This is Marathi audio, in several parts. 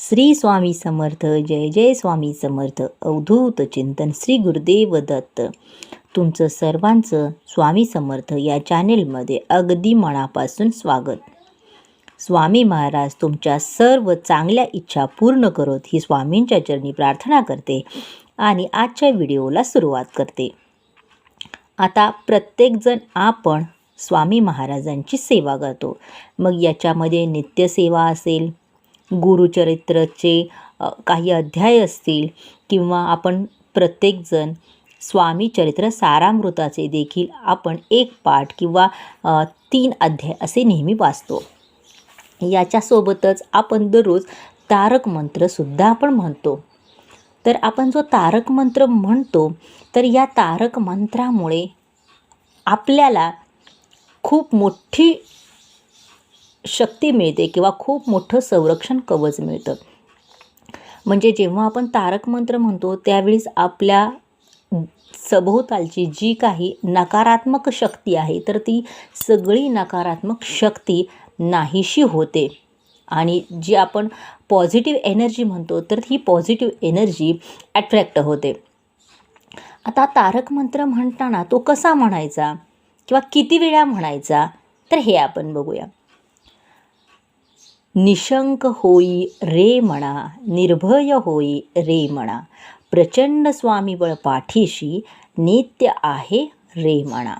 श्री स्वामी समर्थ जय जय स्वामी समर्थ अवधूत चिंतन श्री गुरुदेव दत्त. तुमचं सर्वांचं स्वामी समर्थ या चॅनेलमध्ये अगदी मनापासून स्वागत. स्वामी महाराज तुमच्या सर्व चांगल्या इच्छा पूर्ण करत ही स्वामींच्या चरणी प्रार्थना करते आणि आजच्या व्हिडिओला सुरुवात करते. आता प्रत्येकजण आपण स्वामी महाराजांची सेवा करतो. मग याच्यामध्ये नित्यसेवा असेल गुरुचरित्रचे काही अध्याय असतील किंवा आपण प्रत्येकजण स्वामी चरित्र सारामृताचे देखील आपण एक पाठ किंवा तीन अध्याय असे नेहमी वाचतो. याच्यासोबतच आपण दररोज तारक मंत्रसुद्धा आपण म्हणतो. तर आपण जो तारक मंत्र म्हणतो तर या तारक मंत्रामुळे आपल्याला खूप मोठी शक्ती मिळते किंवा खूप मोठं संरक्षण कवच मिळतं. म्हणजे जेव्हा आपण तारक मंत्र म्हणतो त्यावेळेस आपल्या सभोवतालची जी काही नकारात्मक शक्ती आहे तर ती सगळी नकारात्मक शक्ती नाहीशी होते. आणि जी आपण पॉझिटिव्ह एनर्जी म्हणतो तर ही पॉझिटिव्ह एनर्जी ॲट्रॅक्ट होते. आता तारक मंत्र म्हणताना तो कसा म्हणायचा? किंवा किती वेळा म्हणायचा? तर हे आपण बघूया. निशंक होई रे म्हणा निर्भय होई रे म्हणा प्रचंड स्वामीबळ पाठीशी नित्य आहे रे म्हणा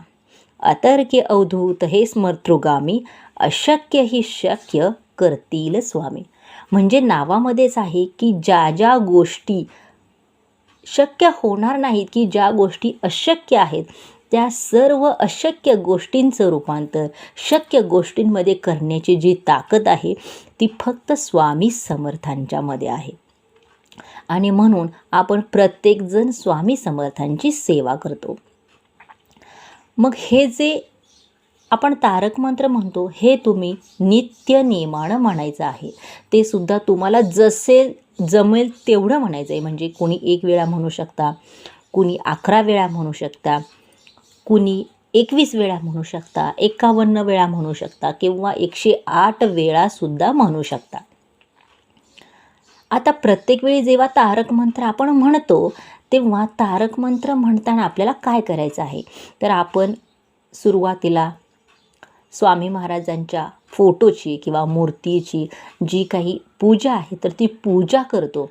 अतर्क्य अवधूत हे स्मर्तृगामी अशक्य ही शक्य करतील स्वामी. म्हणजे नावामध्येच आहे की ज्या ज्या गोष्टी शक्य होणार नाहीत की ज्या गोष्टी अशक्य आहेत त्या सर्व अशक्य गोष्टींचं रूपांतर शक्य गोष्टींमध्ये करण्याची जी ताकद आहे ती फक्त स्वामी समर्थांच्यामध्ये आहे. आणि म्हणून आपण प्रत्येकजण स्वामी समर्थांची सेवा करतो. मग हे जे आपण तारक मंत्र म्हणतो हे तुम्ही नित्य नियमानं म्हणायचं आहे. ते सुद्धा तुम्हाला जसे जमेल तेवढं म्हणायचं आहे म्हणजे कोणी एक वेळा म्हणू शकता कुणी अकरा वेळा म्हणू शकता कुणी एकवीस वेळा म्हणू शकता एकावन्न वेळा म्हणू शकता किंवा एकशे आठ वेळासुद्धा म्हणू शकता. आता प्रत्येक वेळी जेव्हा तारक मंत्र आपण म्हणतो तेव्हा तारक मंत्र म्हणताना आपल्याला काय करायचं आहे? तर आपण सुरुवातीला स्वामी महाराजांच्या फोटोची किंवा मूर्तीची जी काही पूजा आहे तर ती पूजा करतो.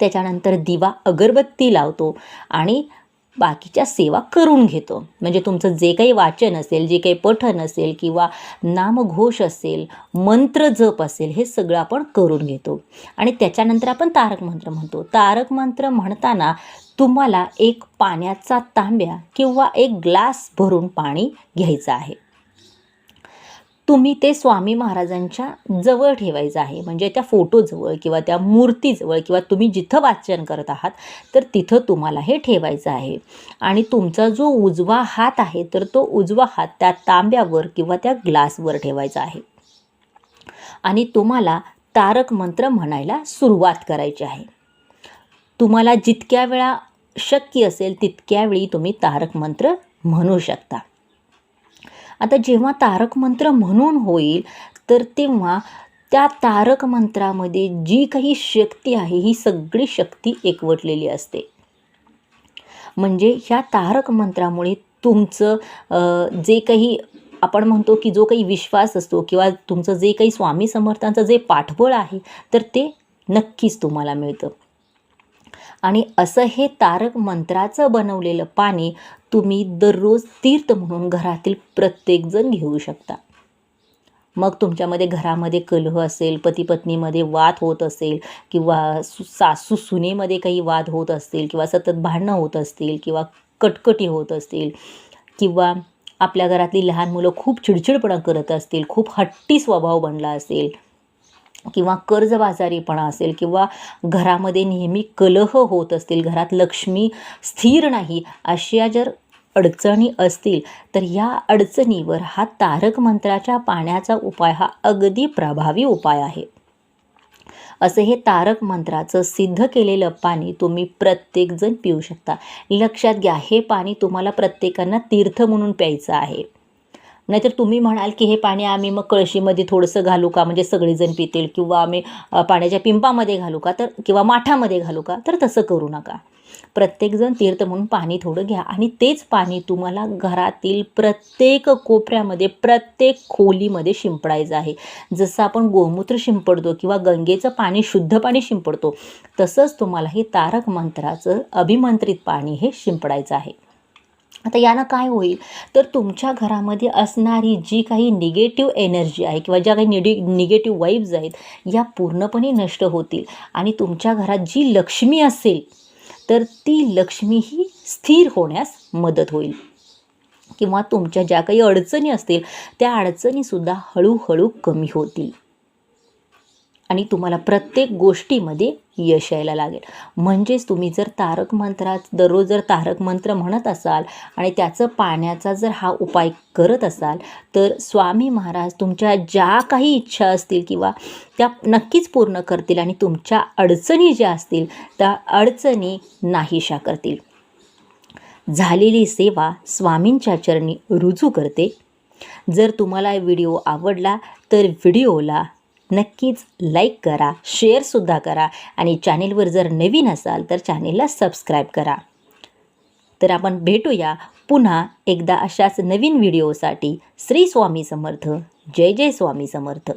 त्याच्यानंतर दिवा अगरबत्ती लावतो आणि बाकीच्या सेवा करून घेतो. म्हणजे तुमचं जे काही वाचन असेल जे काही पठण असेल किंवा नामघोष असेल मंत्र जप असेल हे सगळं आपण करून घेतो. आणि त्याच्यानंतर आपण तारक मंत्र म्हणतो. तारक मंत्र म्हणताना तुम्हाला एक पाण्याचा तांब्या किंवा एक ग्लास भरून पाणी घ्यायचं आहे. तुम्ही ते स्वामी महाराजांच्या जवळ ठेवायचं आहे. म्हणजे त्या फोटोजवळ किंवा त्या मूर्तीजवळ किंवा तुम्ही जिथं वाचन करत आहात तर तिथं तुम्हाला हे ठेवायचं आहे. आणि तुमचा जो उजवा हात आहे तर तो उजवा हात त्या तांब्यावर किंवा त्या ग्लासवर ठेवायचा आहे. आणि तुम्हाला तारक मंत्र म्हणायला सुरुवात करायची आहे. तुम्हाला जितक्या वेळा शक्य असेल तितक्या वेळी तुम्ही तारक मंत्र म्हणू शकता. आता जेव्हा तारक मंत्र म्हणून होईल तर तेव्हा त्या तारक मंत्रामध्ये जी काही शक्ती आहे ही सगळी शक्ती एकवटलेली असते. म्हणजे ह्या तारक मंत्रामुळे तुमचं जे काही आपण म्हणतो की जो काही विश्वास असतो किंवा तुमचं जे काही स्वामी समर्थांचं जे पाठबळ आहे तर ते नक्कीच तुम्हाला मिळतं. आणि असं हे तारक मंत्राचं बनवलेलं पाणी तुम्ही दररोज तीर्थ म्हणून घरातील प्रत्येकजण घेऊ शकता. मग तुमच्यामध्ये घरामध्ये कलह असेल पती पत्नीमध्ये वाद होत असेल किंवा सु सासू सुनेमध्ये काही वाद होत असतील किंवा सतत भांडणं होत असतील किंवा कटकटी होत असतील किंवा आपल्या घरातली लहान मुलं खूप चिडचिडपणा करत असतील खूप हट्टी स्वभाव बनला असेल किंवा कर्जबाजारीपणा असेल किंवा घरामध्ये नेहमी कलह होत असतील घरात लक्ष्मी स्थिर नाही अशा जर अडचणी असतील तर या अडचणीवर हा तारक मंत्राच्या पाण्याचा उपाय हा अगदी प्रभावी उपाय आहे. असं हे तारक मंत्राचं सिद्ध केलेलं पाणी तुम्ही प्रत्येकजण पिऊ शकता. लक्षात घ्या हे पाणी तुम्हाला प्रत्येकांना तीर्थ म्हणून प्यायचं आहे. नाहीतर तुम्ही म्हणाल की हे पाणी आम्ही मग कळशीमध्ये थोडंसं घालू का? म्हणजे सगळेजण पितील किंवा आम्ही पाण्याच्या पिंपामध्ये घालू का? तर किंवा माठामध्ये घालू का? तर तसं करू नका. प्रत्येकजण तीर्थ म्हणून पाणी थोडं घ्या. आणि तेच पाणी तुम्हाला घरातील प्रत्येक कोपऱ्यामध्ये प्रत्येक खोलीमध्ये शिंपडायचं आहे. जसं आपण गोमूत्र शिंपडतो किंवा गंगेचं पाणी शुद्ध पाणी शिंपडतो तसंच तुम्हाला हे तारक मंत्राचं अभिमंत्रित पाणी हे शिंपडायचं आहे. आता यानं काय होईल? तर तुमच्या घरामध्ये असणारी जी काही निगेटिव्ह एनर्जी आहे किंवा ज्या काही निडी निगेटिव्ह वाईब्स आहेत या पूर्णपणे नष्ट होतील. आणि तुमच्या घरात जी लक्ष्मी असेल तर ती लक्ष्मी ही स्थिर होण्यास मदत होईल. किंवा तुमच्या ज्या काही अडचणी असतील त्या अडचणीसुद्धा हळूहळू कमी होतील. आणि तुम्हाला प्रत्येक गोष्टीमध्ये यश यायला लागेल. म्हणजेच तुम्ही जर तारक मंत्रात दररोज जर तारक मंत्र म्हणत असाल आणि त्याचं पाण्याचा जर हा उपाय करत असाल तर स्वामी महाराज तुमच्या ज्या काही इच्छा असतील किंवा त्या नक्कीच पूर्ण करतील आणि तुमच्या अडचणी ज्या असतील त्या अडचणी नाहीशा करतील. झालेली सेवा स्वामींच्या चरणी रुजू करते. जर तुम्हाला व्हिडिओ आवडला तर व्हिडिओला नक्कीच लाईक करा शेअरसुद्धा करा आणि चॅनेलवर जर नवीन असाल तर चॅनेलला सबस्क्राईब करा. तर आपण भेटूया पुन्हा एकदा अशाच नवीन व्हिडिओसाठी श्री स्वामी समर्थ. जय जय स्वामी समर्थ.